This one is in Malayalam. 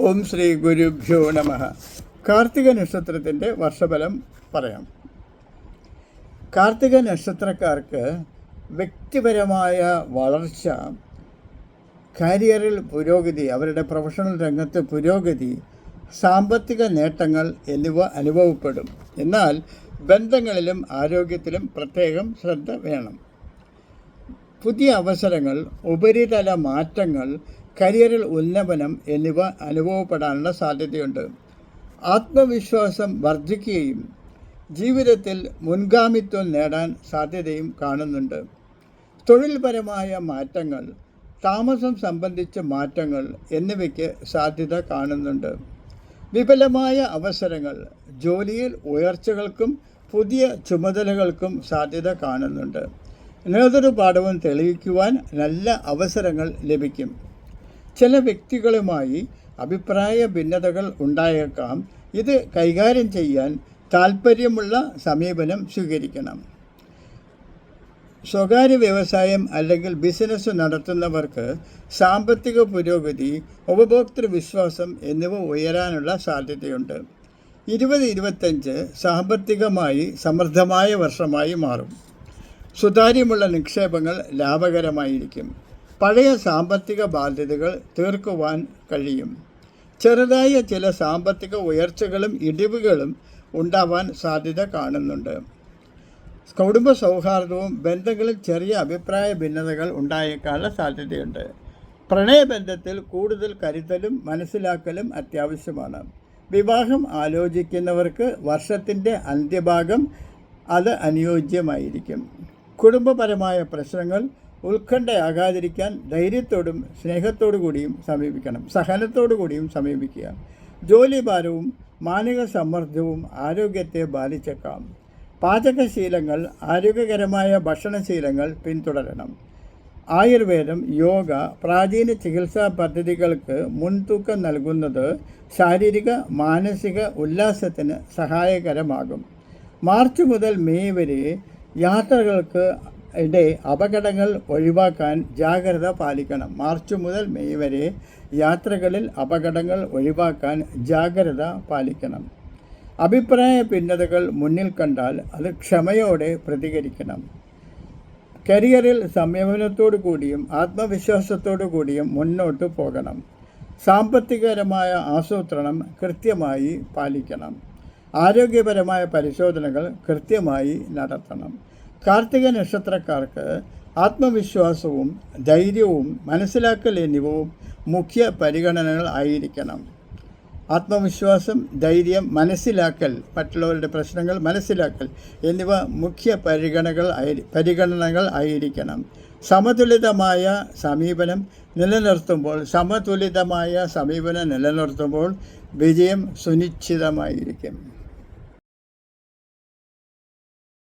ഓം ശ്രീ ഗുരുഭ്യോ നമ. കാർത്തിക നക്ഷത്രത്തിന്റെ വർഷഫലം പറയാം. കാർത്തിക നക്ഷത്രക്കാർക്ക് വ്യക്തിപരമായ വളർച്ച കരിയറിൽ പുരോഗതി അവരുടെ പ്രൊഫഷണൽ രംഗത്ത് പുരോഗതി സാമ്പത്തിക നേട്ടങ്ങൾ എന്നിവ അനുഭവപ്പെടും. എന്നാൽ ബന്ധങ്ങളിലും ആരോഗ്യത്തിലും പ്രത്യേകം ശ്രദ്ധ വേണം. പുതിയ അവസരങ്ങൾ ഉപരിതല മാറ്റങ്ങൾ കരിയറിൽ ഉന്നമനം എന്നിവ അനുഭവപ്പെടാനുള്ള സാധ്യതയുണ്ട്. ആത്മവിശ്വാസം വർദ്ധിക്കുകയും ജീവിതത്തിൽ മുൻഗാമിത്വം നേടാൻ സാധ്യതയും കാണുന്നുണ്ട്. തൊഴിൽപരമായ മാറ്റങ്ങൾ താമസം സംബന്ധിച്ച മാറ്റങ്ങൾ എന്നിവയ്ക്ക് സാധ്യത കാണുന്നുണ്ട്. വിപുലമായ അവസരങ്ങൾ ജോലിയിൽ ഉയർച്ചകൾക്കും പുതിയ ചുമതലകൾക്കും സാധ്യത കാണുന്നുണ്ട്. നേതൃപാഠവും തെളിയിക്കുവാൻ നല്ല അവസരങ്ങൾ ലഭിക്കും. ചില വ്യക്തികളുമായി അഭിപ്രായ ഭിന്നതകൾ ഉണ്ടായേക്കാം. ഇത് കൈകാര്യം ചെയ്യാൻ താൽപ്പര്യമുള്ള സമീപനം സ്വീകരിക്കണം. സ്വകാര്യ വ്യവസായം അല്ലെങ്കിൽ ബിസിനസ് നടത്തുന്നവർക്ക് സാമ്പത്തിക പുരോഗതി ഉപഭോക്തൃ വിശ്വാസം എന്നിവ ഉയരാനുള്ള സാധ്യതയുണ്ട്. ഇരുപത് ഇരുപത്തഞ്ച് സാമ്പത്തികമായി സമൃദ്ധമായ വർഷമായി മാറും. സുതാര്യമുള്ള നിക്ഷേപങ്ങൾ ലാഭകരമായിരിക്കും. പഴയ സാമ്പത്തിക ബാധ്യതകൾ തീർക്കുവാൻ കഴിയും. ചെറുതായ ചില സാമ്പത്തിക ഉയർച്ചകളും ഇടിവുകളും ഉണ്ടാവാൻ സാധ്യത കാണുന്നുണ്ട്. കുടുംബ സൗഹാർദ്ദവും ബന്ധങ്ങളിൽ ചെറിയ അഭിപ്രായ ഭിന്നതകൾ ഉണ്ടായേക്കാനുള്ള സാധ്യതയുണ്ട്. പ്രണയബന്ധത്തിൽ കൂടുതൽ കരുതലും മനസ്സിലാക്കലും അത്യാവശ്യമാണ്. വിവാഹം ആലോചിക്കുന്നവർക്ക് വർഷത്തിന്റെ അന്ത്യഭാഗം അത് അനുയോജ്യമായിരിക്കും. കുടുംബപരമായ പ്രശ്നങ്ങൾ ഉത്കണ്ഠയാകാതിരിക്കാൻ ധൈര്യത്തോടും സ്നേഹത്തോടു കൂടിയും സമീപിക്കണം. സഹനത്തോടു കൂടിയും സമീപിക്കുക. ജോലിഭാരവും മാനസിക സമ്മർദ്ദവും ആരോഗ്യത്തെ ബാധിച്ചേക്കാം. പാചകശീലങ്ങൾ ആരോഗ്യകരമായ ഭക്ഷണശീലങ്ങൾ പിന്തുടരണം. ആയുർവേദം യോഗ പ്രാചീന ചികിത്സാ പദ്ധതികൾക്ക് മുൻതൂക്കം നൽകുന്നത് ശാരീരിക മാനസിക ഉല്ലാസത്തിന് സഹായകരമാകും. മാർച്ച് മുതൽ മെയ് വരെ യാത്രകൾക്ക് ഇടെ അപകടങ്ങൾ ഒഴിവാക്കാൻ ജാഗ്രത പാലിക്കണം. മാർച്ച് മുതൽ മെയ് വരെ യാത്രകളിൽ അപകടങ്ങൾ ഒഴിവാക്കാൻ ജാഗ്രത പാലിക്കണം. അഭിപ്രായ ഭിന്നതകൾ മുന്നിൽ കണ്ടാൽ അത് ക്ഷമയോടെ പ്രതികരിക്കണം. കരിയറിൽ സംയമനത്തോടു കൂടിയും ആത്മവിശ്വാസത്തോടു കൂടിയും മുന്നോട്ട് പോകണം. സാമ്പത്തികപരമായ ആസൂത്രണം കൃത്യമായി പാലിക്കണം. ആരോഗ്യപരമായ പരിശോധനകൾ കൃത്യമായി നടത്തണം. കാർത്തിക നക്ഷത്രക്കാർക്ക് ആത്മവിശ്വാസവും ധൈര്യവും മനസ്സിലാക്കൽ എന്നിവയും മുഖ്യ പരിഗണനകൾ ആയിരിക്കണം. ആത്മവിശ്വാസം ധൈര്യം മനസ്സിലാക്കൽ മറ്റുള്ളവരുടെ പ്രശ്നങ്ങൾ മനസ്സിലാക്കൽ എന്നിവ മുഖ്യ പരിഗണകൾ പരിഗണനകൾ ആയിരിക്കണം. സമതുലിതമായ സമീപനം നിലനിർത്തുമ്പോൾ സമതുലിതമായ സമീപനം നിലനിർത്തുമ്പോൾ വിജയം സുനിശ്ചിതമായിരിക്കും.